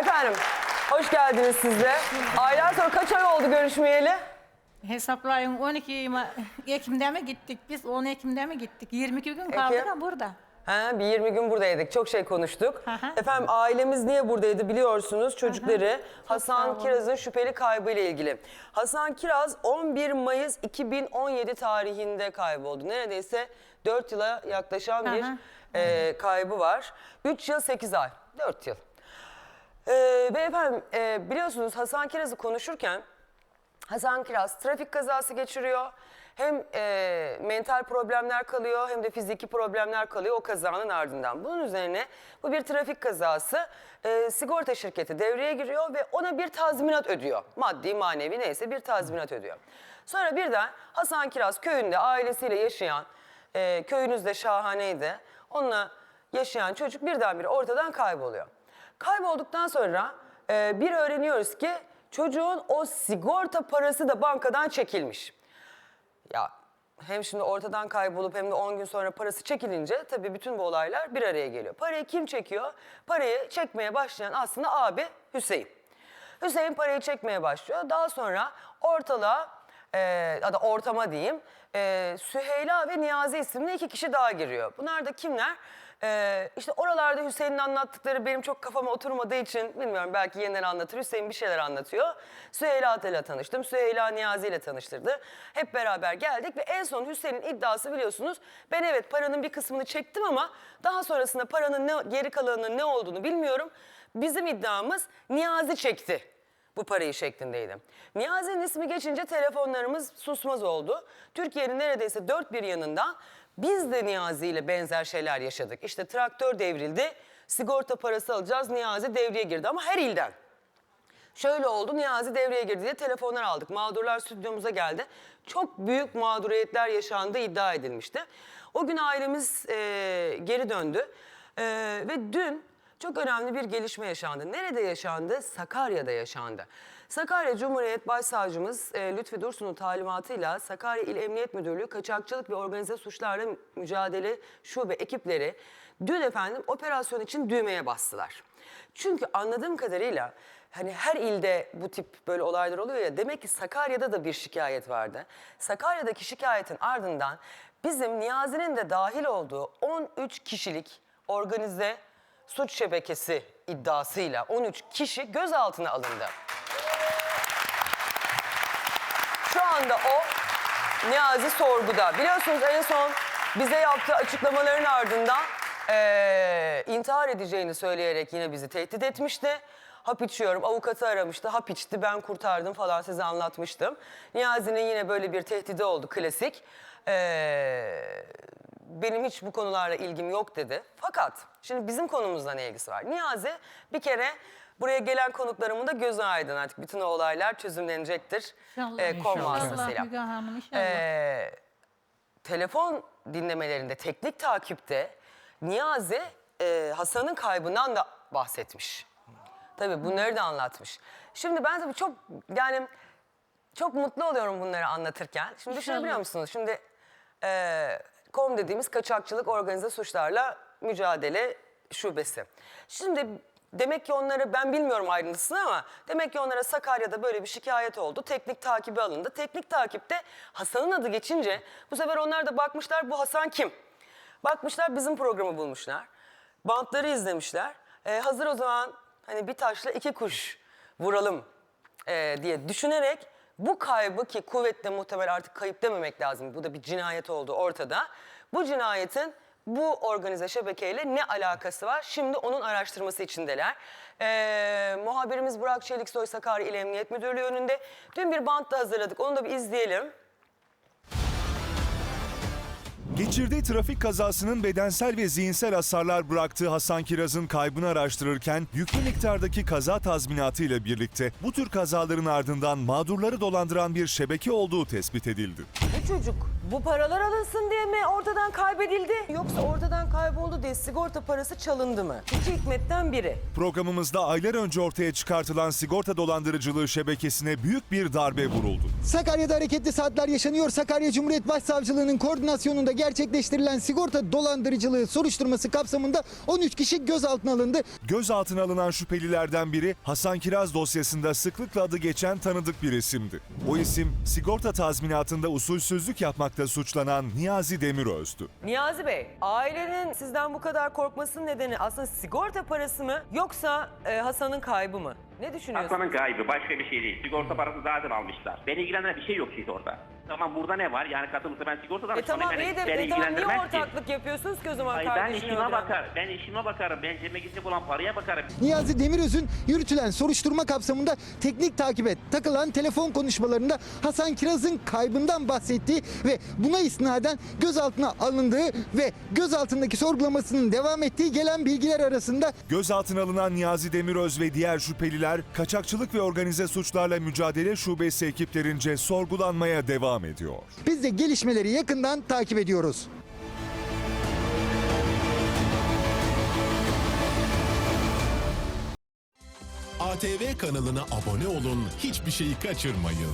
Efendim, hoş geldiniz siz de. Aylar sonra kaç ay oldu görüşmeyeli? Hesaplayın 12 Ma- Ekim'de mi gittik biz? 10 Ekim'de mi gittik? 22 gün kaldık Ekim. ha burada. Ha, bir 20 gün buradaydık. Çok şey konuştuk. Hı hı. Efendim ailemiz niye buradaydı biliyorsunuz. Çocukları Hasan. Kiraz'ın şüpheli kaybı ile ilgili. Hasan Kiraz 11 Mayıs 2017 tarihinde kayboldu. Neredeyse 4 yıla yaklaşan bir hı. e, kaybı var. 3 yıl 8 ay. 4 yıl. E, ve efendim e, biliyorsunuz Hasan Kiraz'ı konuşurken Hasan Kiraz trafik kazası geçiriyor. Hem e, mental problemler kalıyor hem de fiziki problemler kalıyor o kazanın ardından. Bunun üzerine bu bir trafik kazası. E, sigorta şirketi devreye giriyor ve ona bir tazminat ödüyor. Maddi manevi neyse bir tazminat ödüyor. Sonra birden Hasan Kiraz köyünde ailesiyle yaşayan, e, köyünüz de şahaneydi. Onunla yaşayan çocuk birdenbire ortadan kayboluyor. Kaybolduktan sonra e, bir öğreniyoruz ki çocuğun o sigorta parası da bankadan çekilmiş. Ya hem şimdi ortadan kaybolup hem de 10 gün sonra parası çekilince tabii bütün bu olaylar bir araya geliyor. Parayı kim çekiyor? Parayı çekmeye başlayan aslında abi Hüseyin. Hüseyin parayı çekmeye başlıyor. Daha sonra ortalığa e, ya da ortama diyeyim e, Süheyla ve Niyazi isimli iki kişi daha giriyor. Bunlar da kimler? E, işte oralarda Hüseyin'in anlattıkları benim çok kafama oturmadığı için bilmiyorum belki yeniden anlatır. Hüseyin bir şeyler anlatıyor. Süheyla ile tanıştım. Süheyla Niyazi ile tanıştırdı. Hep beraber geldik ve en son Hüseyin'in iddiası biliyorsunuz ben evet paranın bir kısmını çektim ama daha sonrasında paranın ne, geri kalanının ne olduğunu bilmiyorum. Bizim iddiamız Niyazi çekti bu parayı şeklindeydi. Niyazi'nin ismi geçince telefonlarımız susmaz oldu. Türkiye'nin neredeyse dört bir yanından biz de Niyazi ile benzer şeyler yaşadık. İşte traktör devrildi, sigorta parası alacağız, Niyazi devreye girdi ama her ilden. Şöyle oldu, Niyazi devreye girdi diye telefonlar aldık. Mağdurlar stüdyomuza geldi. Çok büyük mağduriyetler yaşandığı iddia edilmişti. O gün ailemiz e, geri döndü. E, ve dün çok önemli bir gelişme yaşandı. Nerede yaşandı? Sakarya'da yaşandı. Sakarya Cumhuriyet Başsavcımız e, Lütfi Dursun'un talimatıyla Sakarya İl Emniyet Müdürlüğü Kaçakçılık ve Organize Suçlarla Mücadele Şube ekipleri dün efendim operasyon için düğmeye bastılar. Çünkü anladığım kadarıyla hani her ilde bu tip böyle olaylar oluyor ya demek ki Sakarya'da da bir şikayet vardı. Sakarya'daki şikayetin ardından bizim Niyazi'nin de dahil olduğu 13 kişilik organize suç şebekesi iddiasıyla 13 kişi gözaltına alındı. Şu anda o Niyazi sorguda. Biliyorsunuz en son bize yaptığı açıklamaların ardından eee, intihar edeceğini söyleyerek yine bizi tehdit etmişti. Hap içiyorum, avukatı aramıştı, hap içti, ben kurtardım falan size anlatmıştım. Niyazi'nin yine böyle bir tehdidi oldu, klasik. Eee, benim hiç bu konularla ilgim yok dedi. Fakat şimdi bizim konumuzla ne ilgisi var? Niyazi bir kere buraya gelen konuklarımın da gözü aydın artık. Bütün o olaylar çözümlenecektir. İnşallah. Ee, İnşallah vasıtasıyla. Müge Hanım inşallah. Ee, telefon dinlemelerinde, teknik takipte Niyazi e, Hasan'ın kaybından da bahsetmiş. Tabii bunları da anlatmış. Şimdi ben tabii çok yani çok mutlu oluyorum bunları anlatırken. Şimdi düşünebiliyor musunuz? Şimdi e, KOM dediğimiz kaçakçılık organize suçlarla mücadele şubesi. Şimdi demek ki onlara ben bilmiyorum ayrıntısını ama demek ki onlara Sakarya'da böyle bir şikayet oldu. Teknik takibi alındı. Teknik takipte Hasan'ın adı geçince bu sefer onlar da bakmışlar bu Hasan kim? Bakmışlar bizim programı bulmuşlar. Bantları izlemişler. E, hazır o zaman hani bir taşla iki kuş vuralım e, diye düşünerek bu kaybı ki kuvvetle muhtemel artık kayıp dememek lazım. Bu da bir cinayet oldu ortada. Bu cinayetin bu organize şebekeyle ne alakası var? Şimdi onun araştırması içindeler. E, muhabirimiz Burak Çeliksoy Sakarya İl Emniyet Müdürlüğü önünde. Dün bir bant da hazırladık. Onu da bir izleyelim. Geçirdiği trafik kazasının bedensel ve zihinsel hasarlar bıraktığı Hasan Kiraz'ın kaybını araştırırken yüklü miktardaki kaza tazminatı ile birlikte bu tür kazaların ardından mağdurları dolandıran bir şebeke olduğu tespit edildi. Bu çocuk Bu paralar alınsın diye mi ortadan kaybedildi? Yoksa ortadan kayboldu diye sigorta parası çalındı mı? İki hikmetten biri. Programımızda aylar önce ortaya çıkartılan sigorta dolandırıcılığı şebekesine büyük bir darbe vuruldu. Sakarya'da hareketli saatler yaşanıyor. Sakarya Cumhuriyet Başsavcılığı'nın koordinasyonunda gerçekleştirilen sigorta dolandırıcılığı soruşturması kapsamında 13 kişi gözaltına alındı. Gözaltına alınan şüphelilerden biri Hasan Kiraz dosyasında sıklıkla adı geçen tanıdık bir isimdi. O isim sigorta tazminatında usulsüzlük yapmakta suçlanan Niyazi Demiröz'dü. Niyazi Bey, ailenin sizden bu kadar korkmasının nedeni aslında sigorta parası mı yoksa e, Hasan'ın kaybı mı? Ne düşünüyorsunuz? Hasan'ın kaybı başka bir şey değil. Sigorta parası zaten almışlar. Beni ilgilendiren bir şey yok orada. Tamam burada ne var? Yani katılımsa ben sigorta E tamam beni, iyi de beni e, tamam niye ortaklık yapıyorsunuz ki o zaman Hayır, ben kardeşini işime öldüren? bakar. Ben işime bakarım. Ben cebime gidecek olan paraya bakarım. Niyazi Demiröz'ün yürütülen soruşturma kapsamında teknik takibe takılan telefon konuşmalarında Hasan Kiraz'ın kaybından bahsettiği ve buna isnaden gözaltına alındığı ve gözaltındaki sorgulamasının devam ettiği gelen bilgiler arasında Gözaltına alınan Niyazi Demiröz ve diğer şüpheliler kaçakçılık ve organize suçlarla mücadele şubesi ekiplerince sorgulanmaya devam ediyor. biz de gelişmeleri yakından takip ediyoruz. ATV kanalına abone olun, hiçbir şeyi kaçırmayın.